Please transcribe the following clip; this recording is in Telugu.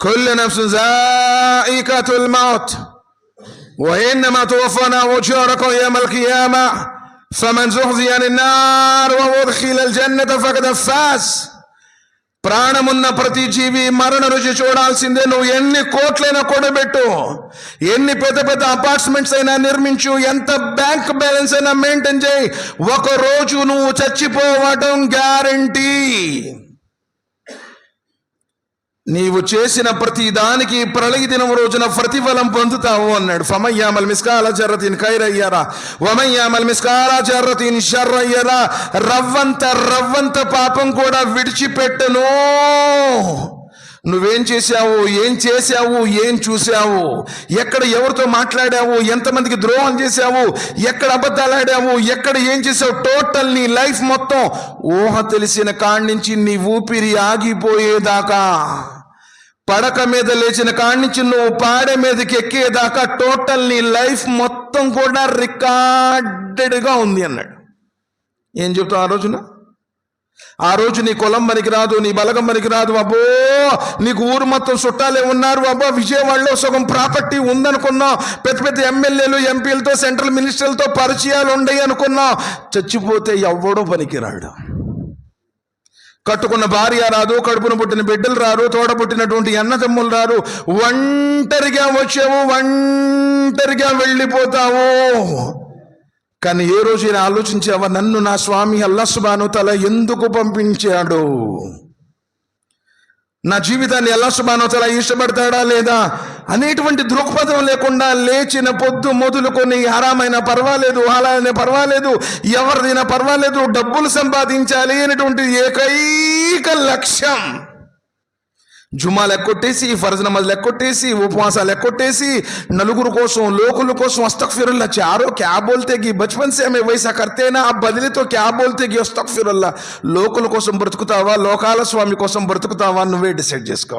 كل نفس ذائقة الموت وإنما توفون أجوركم يوم القيامة فمن زحزح عن النار وأدخل الجنة فقد فاز ప్రాణమున్న ప్రతి జీవి మరణ రుచి చూడాల్సిందే నువ్వు ఎన్ని కోట్లైనా కూడబెట్టు ఎన్ని పెద్ద పెద్ద అపార్ట్మెంట్స్ అయినా నిర్మించు ఎంత బ్యాంక్ బ్యాలెన్స్ అయినా మెయింటైన్ చేయి ఒక రోజు నువ్వు చచ్చిపోవటం గ్యారంటీ నీవు చేసిన ప్రతి దానికి ప్రళయ దినం రోజున ప్రతిఫలం పొందుతావు అన్నాడు. ఫమయ్యామల్ మిస్కాల జర్రతిన్ ఖైరయ్యరా. వమయ్యామల్ మిస్కాల జర్రతీన్ షర్రయ్యరా. రవ్వంత రవ్వంత పాపం కూడా విడిచిపెట్టను. నువ్వేం చేశావు? ఏం చేశావు? ఏం చూశావు? ఎక్కడ ఎవరితో మాట్లాడావు? ఎంతమందికి ద్రోహం చేశావు? ఎక్కడ అబద్ధాలు ఆడావు ఎక్కడ ఏం చేసావు టోటల్ నీ లైఫ్ మొత్తం ఊహ తెలిసిన కాడి నుంచి నీ ఊపిరి ఆగిపోయేదాకా పడక మీద లేచిన కాడి నువ్వు పాడే మీదకి ఎక్కేదాకా టోటల్ నీ లైఫ్ మొత్తం కూడా రికార్డెడ్గా ఉంది అన్నాడు. ఏం చెప్తావు ఆ రోజున? ఆ రోజు నీ కులం పనికి రాదు నీ బలగం పనికి రాదు అబ్బో! నీకు ఊరు మొత్తం చుట్టాలే ఉన్నారు అబ్బో! విజయవాడలో సగం ప్రాపర్టీ ఉందనుకున్నా పెద్ద పెద్ద ఎమ్మెల్యేలు ఎంపీలతో సెంట్రల్ మినిస్టర్లతో పరిచయాలు ఉండయి అనుకున్నా చచ్చిపోతే ఎవ్వడో పనికిరాడు. కట్టుకున్న భార్య రాదు కడుపున పుట్టిన బిడ్డలు రారు తోడ పుట్టినటువంటి అన్నదమ్ములు రారు. ఒంటరిగా వచ్చావు ఒంటరిగా వెళ్ళిపోతావు. కానీ ఏ రోజు ఈయన ఆలోచించావా నన్ను నా స్వామి అల్లస్బాను తల ఎందుకు పంపించాడు? నా జీవితాన్ని అల్లస్బాను తల ఇష్టపడతాడా లేదా? అనేటువంటి దృక్పథం లేకుండా లేచిన పొద్దు మొదలుకొని ఆరామైనా పర్వాలేదు హాలైనా పర్వాలేదు ఎవరిదైనా పర్వాలేదు డబ్బులు సంపాదించాలి అనేటువంటి ఏకైక లక్ష్యం. జుమా లెక్కొట్టేసి ఫర్జ్ నమాజ్ లెక్కొట్టేసి ఉపవాసాలు లెక్కొట్టేసి నలుగురు కోసం లోకుల కోసం అస్తక్ఫిరుల్లా చారో క్యా బోల్తే బచ్పన్ సేమే వైసా కర్తేనా ఆ బదిలీతో క్యా బోల్తే అస్తక్ఫిరుల్లా లోకుల కోసం బ్రతుకుతావా లోకాల స్వామి కోసం బ్రతుకుతావా నువ్వే డిసైడ్ చేసుకో.